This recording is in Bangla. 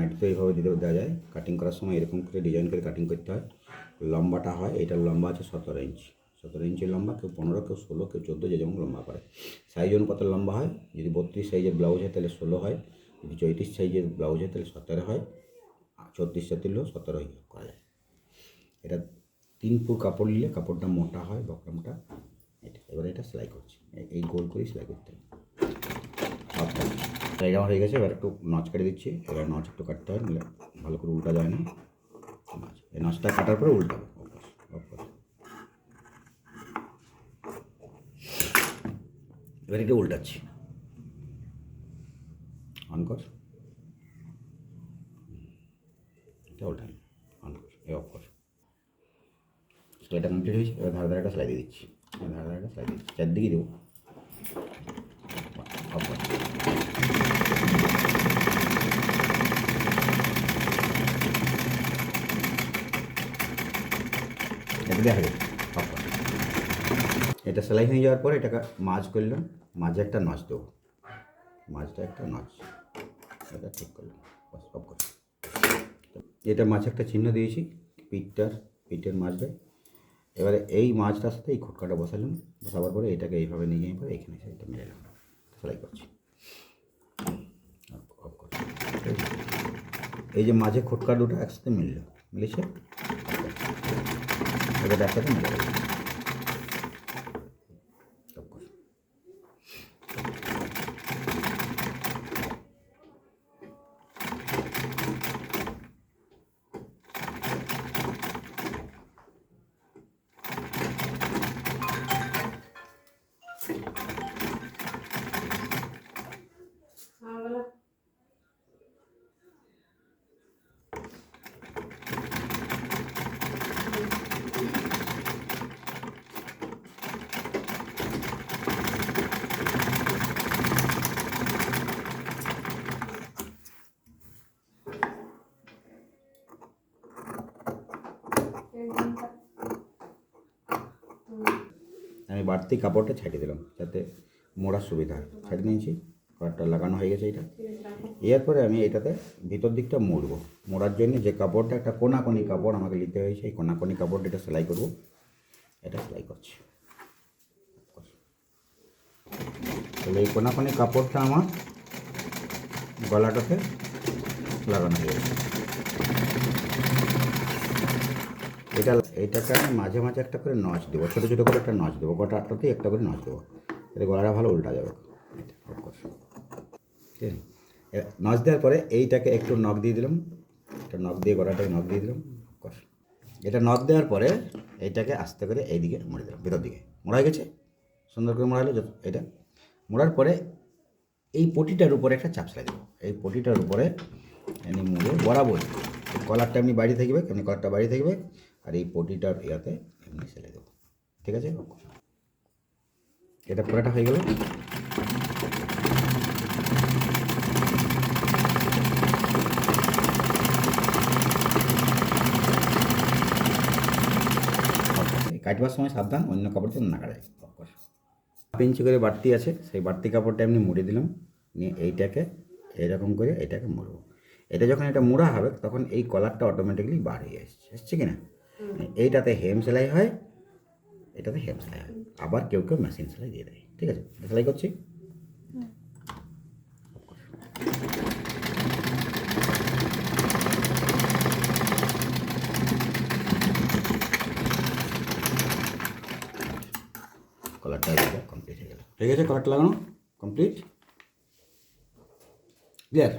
নাইট তো এইভাবে দিতে দেওয়া যায়। কাটিং করার সময় এরকম করে ডিজাইন করে কাটিং করতে হয়। লম্বাটা হয়, এটার লম্বা আছে সতেরো ইঞ্চি সতেরো ইঞ্চি লম্বা কেউ পনেরো, কেউ ষোলো, কেউ চোদ্দ, যে যেমন লম্বা করে। সাইজ অনুপাতে লম্বা হয়। যদি বত্রিশ সাইজের ব্লাউজ হয়, তাহলে ষোলো হয়। যদি চৌত্রিশ সাইজের ব্লাউজ হয়, তাহলে সতেরো হয়। আর ছত্রিশ ছত্রিশও সতেরো করা যায়। এটা তিন ফুট কাপড় নিলে কাপড়টা মোটা হয়, বকরমটা। এটা, এবার এটা সেলাই করছি। এই- গোল করেই সেলাই করতে হবে। সেলাই আমার হয়ে গেছে এবার একটু নচ কেটে দিচ্ছি এবার নচ একটু কাটতে হয় নাহলে ভালো করে উল্টা যায় না নচ এই নচটা কাটার পরে উল্টাবো অফকোর্স অফকোর্স এবার এটা উল্টাচ্ছি অন কর এটা উল্টান অন কর এ অফ কর সেলাইটা কমপ্লিট হয়েছে এবার ধারে ধারে একটা সেলাই দিয়ে দিচ্ছি এবার ধারে ধারে একটা সেলাই দিয়ে দিচ্ছি চারদিকে দেবো অফ কর এটা দেখা যাবে এটা সেলাই হয়ে যাওয়ার পরে এটাকে মাছ করলাম। মাঝে একটা নচ দেবো। মাছটা একটা নচ। এটা ঠিক করলাম। বাস অফ কর এটা মাছ একটা চিহ্ন দিয়েছি পিঠটার পিঠের মাছটা এবারে এই মাছটার সাথে এই খোটকাটা বসালাম। বসাবার পরে এটাকে এইভাবে নিয়ে যাওয়ার পরে এখানে এটা মেলালাম সেলাই করছি। এই যে মাঝে খোটকা দুটো একসাথে মিলল। মিলেছে? এবার একসাথে মিলে গেল অফ কর। আমি বাড়তি কাপড়টা ছাড়িয়ে দিলাম, যাতে মোড়ার সুবিধা হয়। ছাড়িয়ে নিয়েছি কাপড়টা লাগানো হয়ে গেছে এটা। এরপরে আমি এটাতে ভিতর দিকটা মুড়বো। মোড়ার জন্য যে কাপড়টা, একটা কোনাকোনি কাপড় আমাকে নিতে হয়েছে, এই কোনাকোনি কাপড়টা এটা সেলাই করব। এটা সেলাই করছি। তাহলে এই কোনাকোনি কাপড়টা আমার গলাটাতে লাগানো হয়ে গেছে। এটা এইটাকে আমি মাঝে মাঝে একটা করে নচ দেবো, ছোটো ছোটো করে একটা নচ দেবো, গোটা আটটাতেই একটা করে নচ দেবো, এতে গলাটা ভালো উল্টা যাবে। এটা। ঠিক নচ দেওয়ার পরে এইটাকে একটু নখ দিয়ে দিলাম, একটা নখ দিয়ে গলাটাকে নখ দিয়ে দিলাম এটা নখ দেওয়ার পরে এইটাকে আস্তে করে এইদিকে মুড়ে দিলাম, ভেতর দিকে। মোড়া গেছে? সুন্দর করে মোড়া হলো এটা। মোড়ার পরে এই পটিটার উপরে একটা চাপ সেলাই দেবো। এই পটিটার উপরে এমনি মুড়ে বরাবর কলারটা এমনি বাইরে থাকবে এমনি কলারটা বাইরে থাকবে আর এই পটিটার ইয়াতে এমনি সেলাই দেবো। ঠিক আছে? এটা পুরোটা হয়ে গেল কাটবার সময় সাবধান, অন্য কাপড় যেন না কাটায় হাফ ইঞ্চি করে বাড়তি আছে, সেই বাড়তি কাপড়টা এমনি মুড়ে দিলাম, নিয়ে এইটাকে এরকম করে এটাকে মুড়বো। এটা যখন এটা মুড়া হবে, তখন এই কলারটা অটোমেটিকলি বার হয়ে আসছে। আসছে কি না? এইটাতে হেম সেলাই হয়, এটাতে হেম সেলাই হয়। আবার কেউ কেউ মেশিন সেলাই দিয়ে দেয়। ঠিক আছে? সেলাই করছি? কলারটা কমপ্লিট হয়ে গেল। ঠিক আছে কলারটা লাগানো। Complete clear